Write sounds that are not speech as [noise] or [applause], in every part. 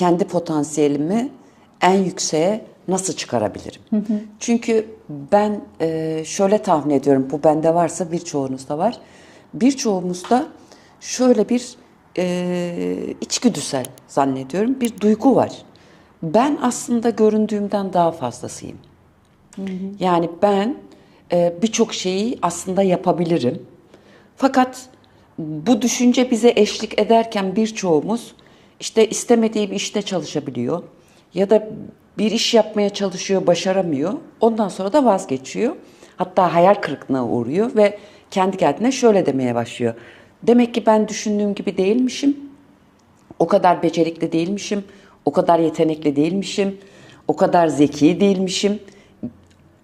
kendi potansiyelimi en yükseğe nasıl çıkarabilirim? Çünkü ben e, şöyle tahmin ediyorum, bu bende varsa birçoğunuzda var. Birçoğumuzda şöyle bir e, içgüdüsel zannediyorum bir duygu var. Ben aslında göründüğümden daha fazlasıyım. Yani ben e, birçok şeyi aslında yapabilirim. Fakat bu düşünce bize eşlik ederken birçoğumuz işte istemediği bir işte çalışabiliyor ya da bir iş yapmaya çalışıyor, başaramıyor. Ondan sonra da vazgeçiyor. Hatta hayal kırıklığına uğruyor ve kendi kendine şöyle demeye başlıyor. Demek ki ben düşündüğüm gibi değilmişim. O kadar becerikli değilmişim. O kadar yetenekli değilmişim. O kadar zeki değilmişim.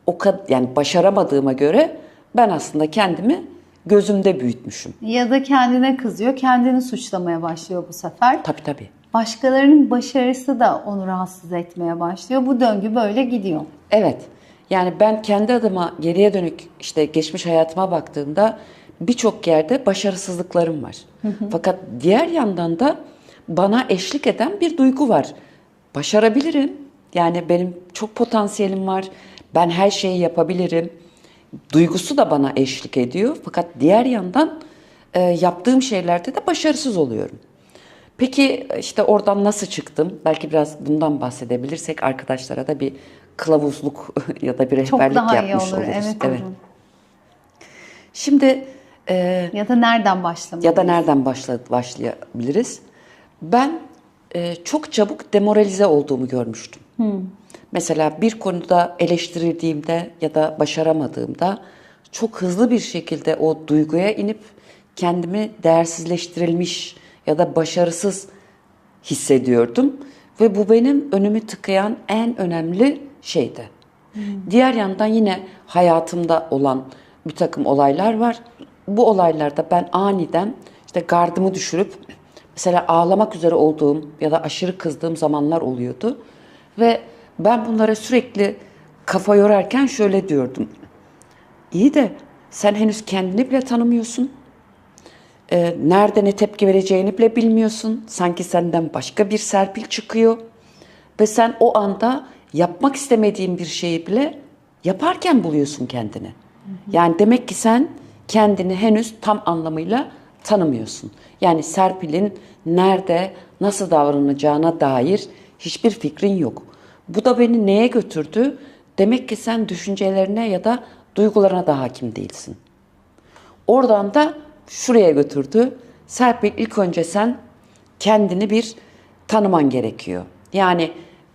O kadar yani başaramadığıma göre ben aslında kendimi gözümde büyütmüşüm. Ya da kendine kızıyor, kendini suçlamaya başlıyor bu sefer. Tabii tabii. Başkalarının başarısı da onu rahatsız etmeye başlıyor. Bu döngü böyle gidiyor. Evet. Yani ben kendi adıma geriye dönük işte geçmiş hayatıma baktığımda birçok yerde başarısızlıklarım var. Fakat diğer yandan da bana eşlik eden bir duygu var. Başarabilirim. Yani benim çok potansiyelim var. Ben her şeyi yapabilirim. Duygusu da bana eşlik ediyor. Fakat diğer yandan e, yaptığım şeylerde de başarısız oluyorum. Peki işte oradan nasıl çıktım? Belki biraz bundan bahsedebilirsek arkadaşlara da bir kılavuzluk [laughs] ya da bir Çok rehberlik daha iyi yapmış olur. oluruz. Evet, hocam. Şimdi e, Ya da nereden başlamalıyız? ya da nereden başla, başlayabiliriz? Ben e, çok çabuk demoralize olduğumu görmüştüm. Mesela bir konuda eleştirildiğimde ya da başaramadığımda çok hızlı bir şekilde o duyguya inip kendimi değersizleştirilmiş ya da başarısız hissediyordum ve bu benim önümü tıkayan en önemli şeydi. Diğer yandan yine hayatımda olan bir takım olaylar var. Bu olaylarda ben aniden işte gardımı düşürüp mesela ağlamak üzere olduğum ya da aşırı kızdığım zamanlar oluyordu. Ve ben bunlara sürekli kafa yorarken şöyle diyordum. İyi de sen henüz kendini bile tanımıyorsun. Ee, nerede ne tepki vereceğini bile bilmiyorsun. Sanki senden başka bir serpil çıkıyor. Ve sen o anda yapmak istemediğin bir şeyi bile yaparken buluyorsun kendini. Yani demek ki sen kendini henüz tam anlamıyla tanımıyorsun. Yani Serpil'in nerede, nasıl davranacağına dair hiçbir fikrin yok. Bu da beni neye götürdü? Demek ki sen düşüncelerine ya da duygularına da hakim değilsin. Oradan da şuraya götürdü. Serpil ilk önce sen kendini bir tanıman gerekiyor. Yani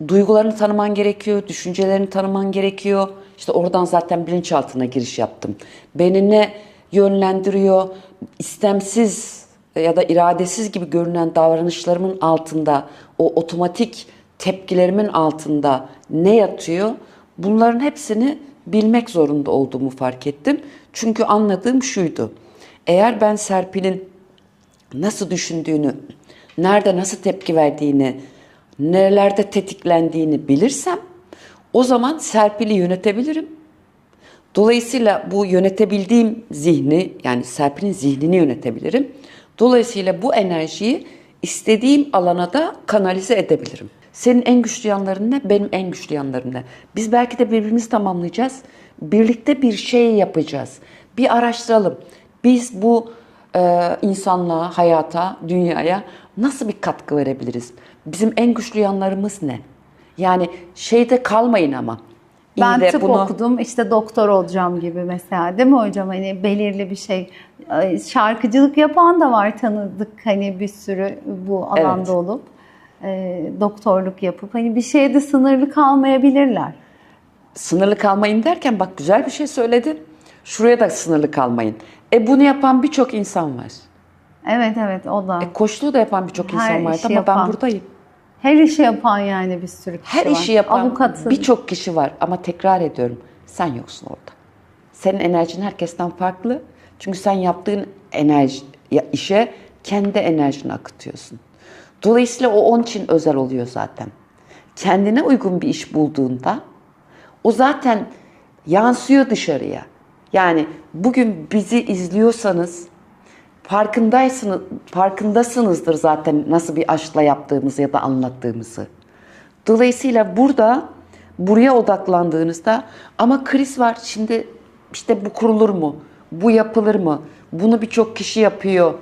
duygularını tanıman gerekiyor, düşüncelerini tanıman gerekiyor. İşte oradan zaten bilinçaltına giriş yaptım. Beni ne yönlendiriyor, istemsiz ya da iradesiz gibi görünen davranışlarımın altında, o otomatik tepkilerimin altında ne yatıyor? Bunların hepsini bilmek zorunda olduğumu fark ettim. Çünkü anladığım şuydu. Eğer ben Serpil'in nasıl düşündüğünü, nerede nasıl tepki verdiğini, nerelerde tetiklendiğini bilirsem o zaman Serpil'i yönetebilirim. Dolayısıyla bu yönetebildiğim zihni yani Serpil'in zihnini yönetebilirim. Dolayısıyla bu enerjiyi istediğim alana da kanalize edebilirim. Senin en güçlü yanların ne? Benim en güçlü yanlarım ne? Biz belki de birbirimizi tamamlayacağız. Birlikte bir şey yapacağız. Bir araştıralım. Biz bu e, insanlığa, hayata, dünyaya nasıl bir katkı verebiliriz? Bizim en güçlü yanlarımız ne? Yani şeyde kalmayın ama. İyi Ben tıp bunu- okudum işte doktor olacağım gibi mesela değil mi hocam hani belirli bir şey şarkıcılık yapan da var tanıdık hani bir sürü bu alanda Evet. olup e, doktorluk yapıp hani bir şeyde sınırlı kalmayabilirler. Sınırlı kalmayın derken bak güzel bir şey söyledin. Şuraya da sınırlı kalmayın. E bunu yapan birçok insan var. Evet evet o da. E koçluğu da yapan birçok insan var ama yapan. ben buradayım. Her işi yapan yani bir sürü kişi Her var. işi yapan birçok kişi var ama tekrar ediyorum sen yoksun orada. Senin enerjin herkesten farklı. Çünkü sen yaptığın enerji işe kendi enerjini akıtıyorsun. Dolayısıyla o onun için özel oluyor zaten. Kendine uygun bir iş bulduğunda o zaten yansıyor dışarıya. Yani bugün bizi izliyorsanız farkındaysınız, farkındasınızdır zaten nasıl bir aşkla yaptığımızı ya da anlattığımızı. Dolayısıyla burada buraya odaklandığınızda ama kriz var şimdi işte bu kurulur mu? Bu yapılır mı? Bunu birçok kişi yapıyor.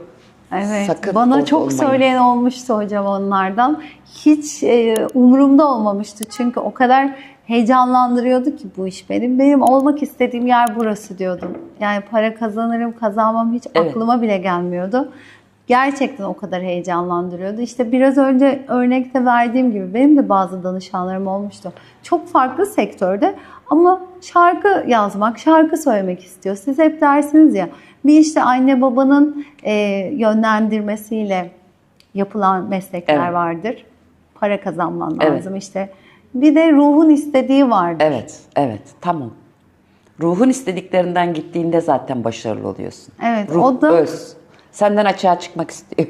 Evet. Sakın Bana çok olmayın. söyleyen olmuştu hocam onlardan. Hiç e, umurumda olmamıştı çünkü o kadar heyecanlandırıyordu ki bu iş benim. Benim olmak istediğim yer burası diyordum. Yani para kazanırım, kazanmam hiç Evet. aklıma bile gelmiyordu. Gerçekten o kadar heyecanlandırıyordu. İşte biraz önce örnekte verdiğim gibi benim de bazı danışanlarım olmuştu. Çok farklı sektörde ama şarkı yazmak, şarkı söylemek istiyor. Siz hep dersiniz ya bir işte anne babanın e, yönlendirmesiyle yapılan meslekler Evet. vardır. Para kazanman Evet. lazım işte. Bir de ruhun istediği vardır. Evet, evet, tamam. Ruhun istediklerinden gittiğinde zaten başarılı oluyorsun. Evet, Ruh, o da- öz. Senden açığa çıkmak istiyor.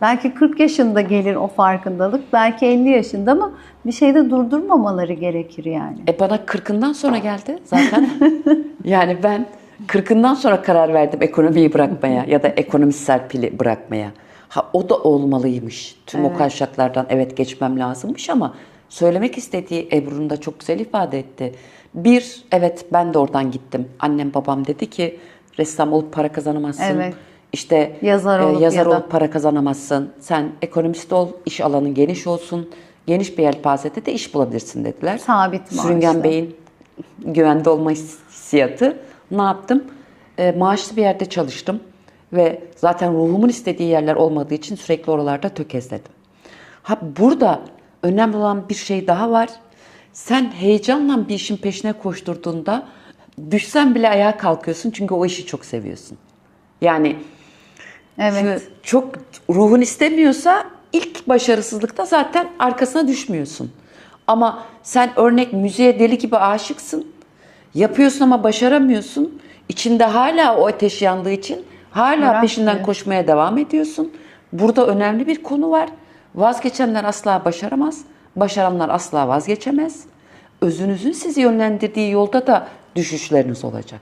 Belki 40 yaşında gelir o farkındalık, belki 50 yaşında ama bir şeyde durdurmamaları gerekir yani. E bana kırkından sonra geldi zaten. [laughs] yani ben kırkından sonra karar verdim ekonomiyi bırakmaya ya da ekonomist serpili bırakmaya. Ha o da olmalıymış. Tüm o kavşaklardan evet geçmem lazımmış ama söylemek istediği Ebru'nun da çok güzel ifade etti. Bir, evet ben de oradan gittim. Annem babam dedi ki ressam olup para kazanamazsın. Evet. İşte Yazar e, olup yazar ya da- olup para kazanamazsın. Sen ekonomist ol, iş alanın geniş olsun. Geniş bir yelpazede de iş bulabilirsin dediler. Sabit Sürüngen maaşlı. Bey'in güvende olma hissiyatı. Ne yaptım? E, maaşlı bir yerde çalıştım. Ve zaten ruhumun istediği yerler olmadığı için sürekli oralarda tökezledim. Ha burada önemli olan bir şey daha var. Sen heyecanla bir işin peşine koşturduğunda düşsen bile ayağa kalkıyorsun çünkü o işi çok seviyorsun. Yani Evet. Şimdi çok ruhun istemiyorsa ilk başarısızlıkta zaten arkasına düşmüyorsun. Ama sen örnek müziğe deli gibi aşıksın. Yapıyorsun ama başaramıyorsun. İçinde hala o ateş yandığı için hala Bırakmıyor. peşinden koşmaya devam ediyorsun. Burada önemli bir konu var. Vazgeçenler asla başaramaz. Başaranlar asla vazgeçemez. Özünüzün sizi yönlendirdiği yolda da düşüşleriniz olacak.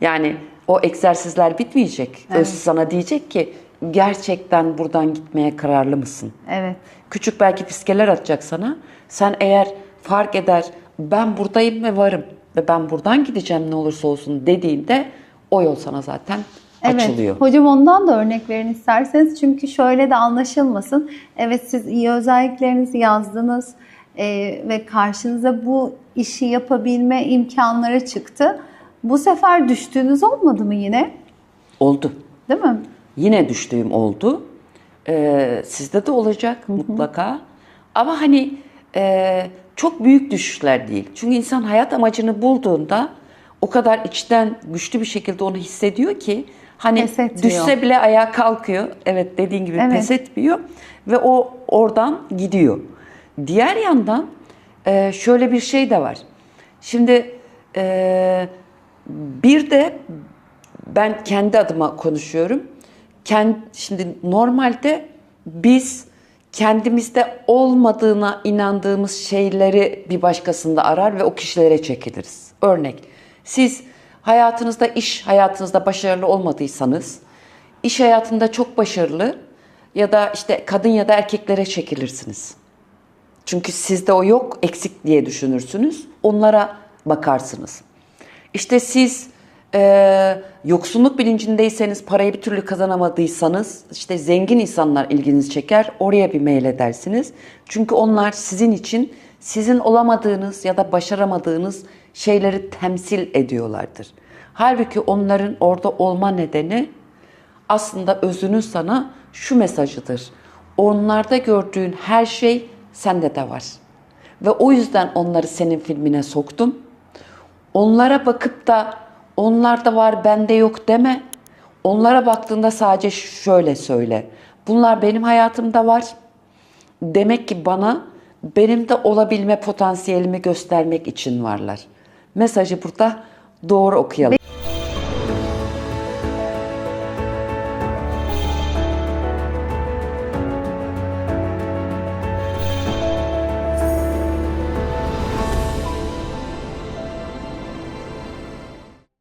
Yani o egzersizler bitmeyecek. Öz sana diyecek ki gerçekten buradan gitmeye kararlı mısın? Evet. Küçük belki fiskeler atacak sana. Sen eğer fark eder ben buradayım ve varım ve ben buradan gideceğim ne olursa olsun dediğinde o yol sana zaten Evet. açılıyor. Hocam ondan da örnek verin isterseniz. Çünkü şöyle de anlaşılmasın. Evet siz iyi özelliklerinizi yazdınız e, ve karşınıza bu işi yapabilme imkanları çıktı. Bu sefer düştüğünüz olmadı mı yine? Oldu. Değil mi? Yine düştüğüm oldu. Ee, sizde de olacak mutlaka. Ama hani e, çok büyük düşüşler değil. Çünkü insan hayat amacını bulduğunda o kadar içten güçlü bir şekilde onu hissediyor ki hani düşse bile ayağa kalkıyor. Evet dediğin gibi Evet. pes etmiyor ve o oradan gidiyor. Diğer yandan e, şöyle bir şey de var. Şimdi e, bir de ben kendi adıma konuşuyorum. Kend, şimdi normalde biz kendimizde olmadığına inandığımız şeyleri bir başkasında arar ve o kişilere çekiliriz. Örnek, siz hayatınızda iş hayatınızda başarılı olmadıysanız, iş hayatında çok başarılı ya da işte kadın ya da erkeklere çekilirsiniz. Çünkü sizde o yok, eksik diye düşünürsünüz. Onlara bakarsınız. İşte siz e, yoksunluk bilincindeyseniz, parayı bir türlü kazanamadıysanız, işte zengin insanlar ilginizi çeker, oraya bir mail edersiniz. Çünkü onlar sizin için sizin olamadığınız ya da başaramadığınız şeyleri temsil ediyorlardır. Halbuki onların orada olma nedeni aslında özünün sana şu mesajıdır. Onlarda gördüğün her şey sende de var. Ve o yüzden onları senin filmine soktum. Onlara bakıp da onlarda var bende yok deme. Onlara baktığında sadece şöyle söyle. Bunlar benim hayatımda var. Demek ki bana benim de olabilme potansiyelimi göstermek için varlar. Mesajı burada doğru okuyalım.